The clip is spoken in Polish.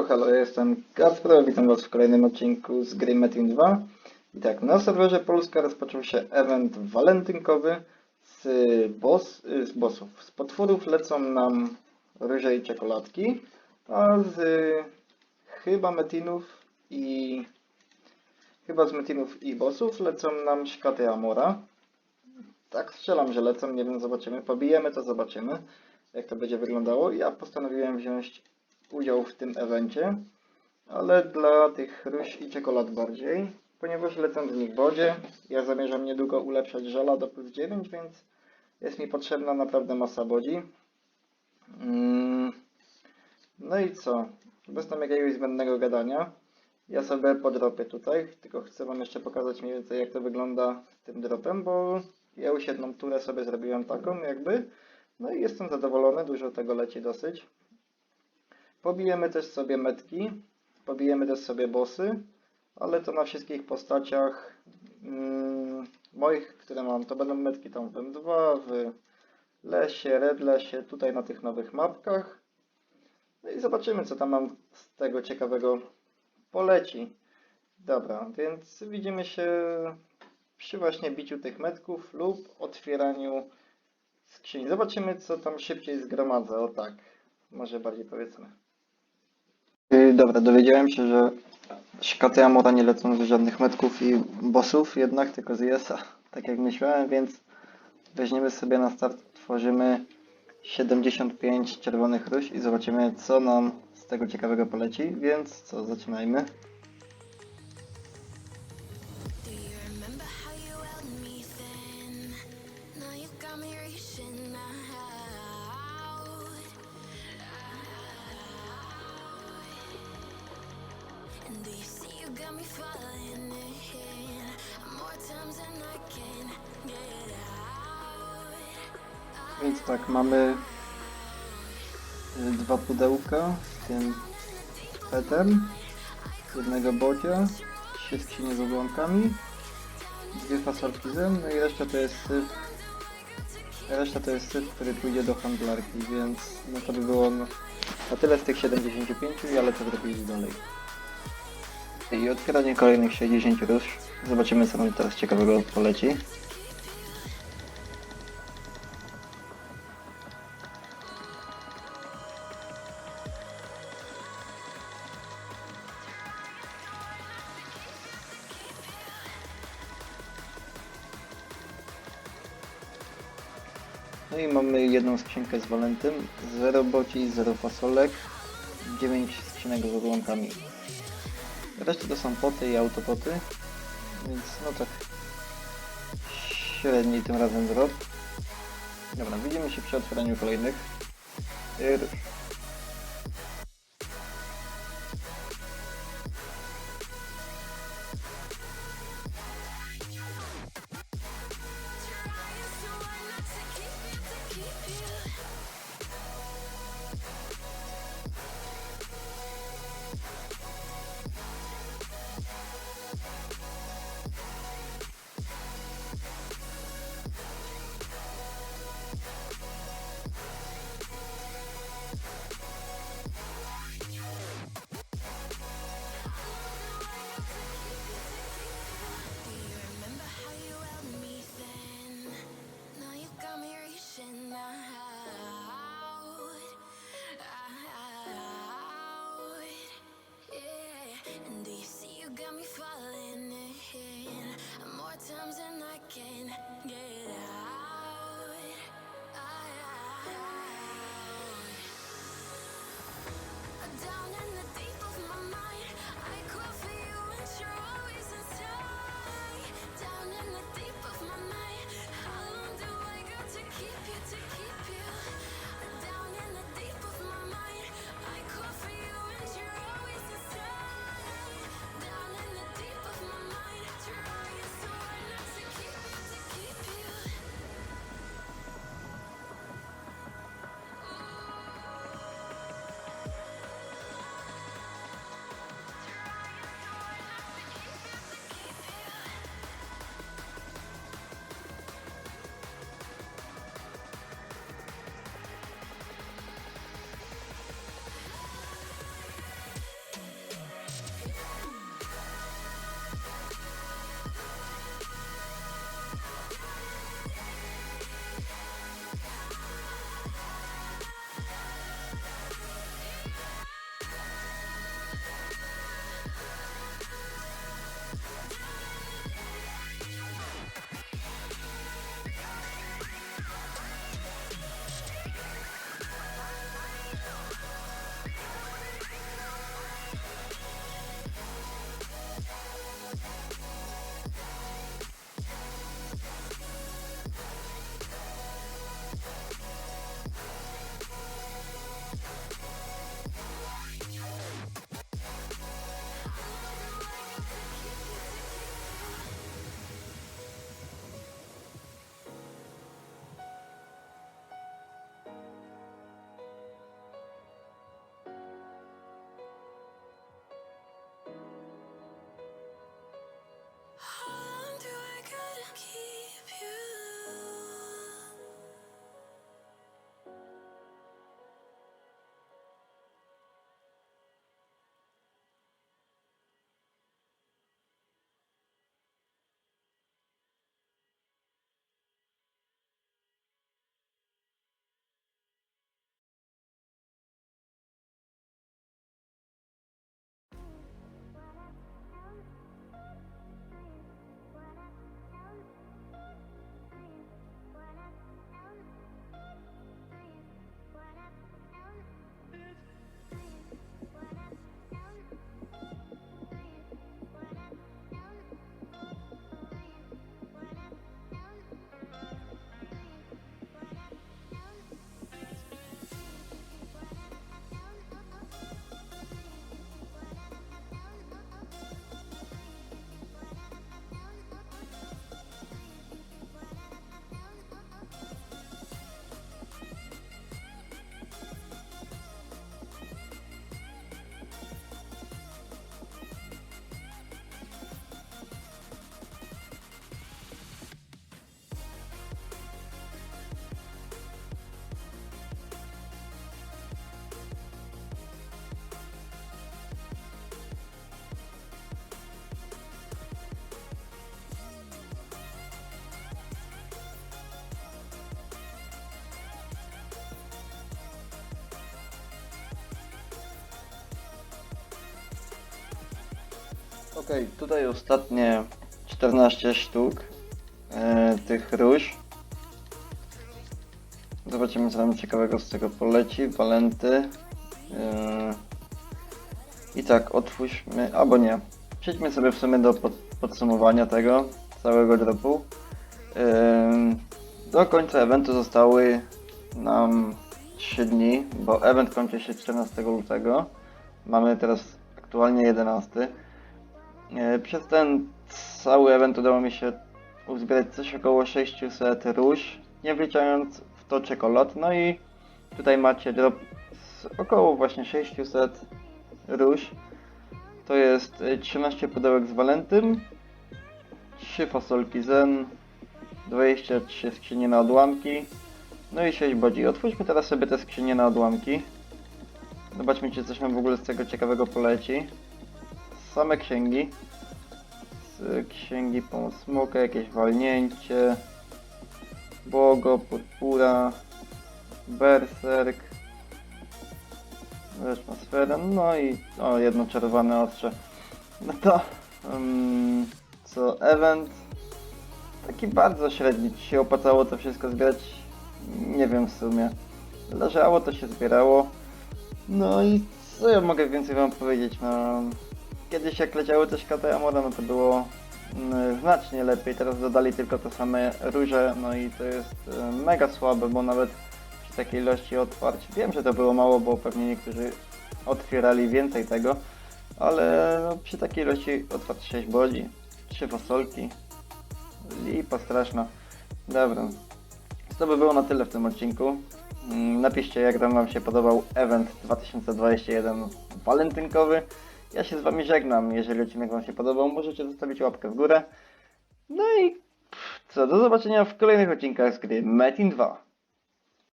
O, halo, ja jestem Kacper, witam Was w kolejnym odcinku z gry Metin 2. I tak, na serwerze Polska rozpoczął się event walentynkowy z, boss, y, z bossów. Z potworów lecą nam ryże i czekoladki, a z chyba Metinów i chyba z Metinów i bossów lecą nam szkaty Amora. Tak strzelam, że lecą, nie wiem, zobaczymy. Pobijemy to, zobaczymy, jak to będzie wyglądało. Ja postanowiłem wziąć udział w tym evencie, ale dla tych róż i czekolad bardziej, ponieważ lecą z nich bodzie. Ja zamierzam niedługo ulepszać żela do plus 9, więc jest mi potrzebna naprawdę masa bodzi. Mm, No i co? Bez tam jakiegoś zbędnego gadania. Ja sobie podrobię tutaj, tylko chcę Wam jeszcze pokazać mniej więcej jak to wygląda z tym dropem, bo ja już jedną turę sobie zrobiłem taką jakby. No i jestem zadowolony, dużo tego leci dosyć. Pobijemy też sobie metki, pobijemy też sobie bossy, ale to na wszystkich postaciach mm, moich, które mam, to będą metki tam w M2, w lesie, Red lesie, tutaj na tych nowych mapkach. No i zobaczymy, co tam mam z tego ciekawego poleci. Dobra, więc widzimy się przy właśnie biciu tych metków lub otwieraniu skrzyni. Zobaczymy, co tam szybciej zgromadza. O tak, może bardziej powiedzmy. Yy, dobra, dowiedziałem się, że szkaty Amora nie lecą z żadnych metków i bossów, jednak tylko z ESA, tak jak myślałem, więc weźmiemy sobie na start, tworzymy 75 czerwonych róż i zobaczymy, co nam z tego ciekawego poleci, więc co, zaczynajmy. Więc tak, mamy y, dwa pudełka, w tym petem, jednego bodzia, trzy skrzynie z odłamkami, dwie fasolki zem, no i reszta to jest syf. Reszta to jest syf, który pójdzie do handlarki, więc no to by było na tyle z tych 75, ale co zrobić dalej. I otwieranie kolejnych 60 róż. Zobaczymy co nam teraz ciekawego poleci. No i mamy jedną skrzynkę z Walentym, 0 boci, 0 fasolek, 9 skrzynek z odłamkami. Reszta to są poty i autopoty, więc no tak średni tym razem drop. Dobra, widzimy się przy otwieraniu kolejnych. Got me falling in more times than I can get out? Okej, tutaj ostatnie 14 sztuk e, tych róż. Zobaczymy co nam ciekawego z tego poleci. Walenty. E, I tak, otwórzmy, albo nie. Przejdźmy sobie w sumie do pod, podsumowania tego całego dropu. E, do końca eventu zostały nam 3 dni, bo event kończy się 14 lutego. Mamy teraz aktualnie 11. E, Przez ten cały event udało mi się uzbierać coś około 600 róż, nie wliczając w to czekolad. No i tutaj macie drop z około właśnie 600 róż. To jest e, 13 pudełek z walentym, 3 fasolki zen, 23 skrzynie na odłamki, no i 6 bodzi. Otwórzmy teraz sobie te skrzynie na odłamki. Zobaczmy, czy coś nam w ogóle z tego ciekawego poleci. Same księgi. Z księgi po smoka, jakieś walnięcie. Bogo, purpura. Berserk. Atmosfera, no i o, jedno czerwone ostrze. No to um, co event taki bardzo średni. Ci się opłacało to wszystko zbierać. Nie wiem w sumie. Leżało to się zbierało. No i co ja mogę więcej wam powiedzieć? No, kiedyś jak leciały też KT Amora, no to było mm, znacznie lepiej. Teraz dodali tylko te same róże, no i to jest e, mega słabe, bo nawet przy takiej ilości otwarć, wiem, że to było mało, bo pewnie niektórzy otwierali więcej tego, ale no, przy takiej ilości otwarć 6 bodzi, 3 fasolki, lipa straszna. Dobra, to by było na tyle w tym odcinku. Mm, Napiszcie, jak tam Wam się podobał event 2021 walentynkowy. Ja się z Wami żegnam. Jeżeli odcinek Wam się podobał, możecie zostawić łapkę w górę. No i co, do zobaczenia w kolejnych odcinkach z gry Metin 2.